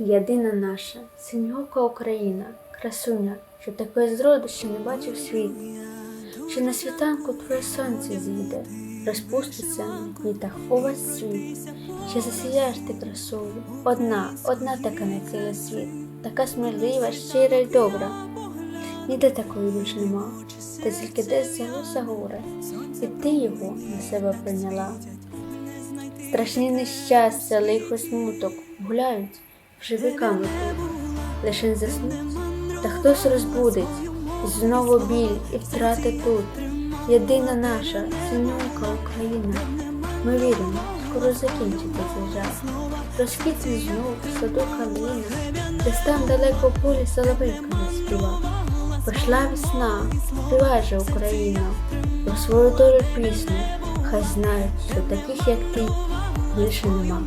Єдина наша, синьока Україна, красуня, що такої зроду ще не бачив світ, що на світанку твоє сонце зійде, розпуститься в квітах увесь світ, ще засіяєш ти красою, одна, одна така на цілий світ, така смілива, щира й добра. Ніде такої більш нема, та тільки десь взялося горе, і ти його на себе прийняла. Страшні нещастя, лихо смуток гуляють вже віками тут, лише заснуть, та хтось розбудить, знову біль і втрати тут. Єдина наша синьонька Україна. Ми віримо, скоро закінчиться цей жах. Розквітне знов в саду калина, десь там далеко полі соловейка заспівав. Прийшла весна, співай же Україна, про свою долю пісню, хай знають, що таких, як ти, більше нема.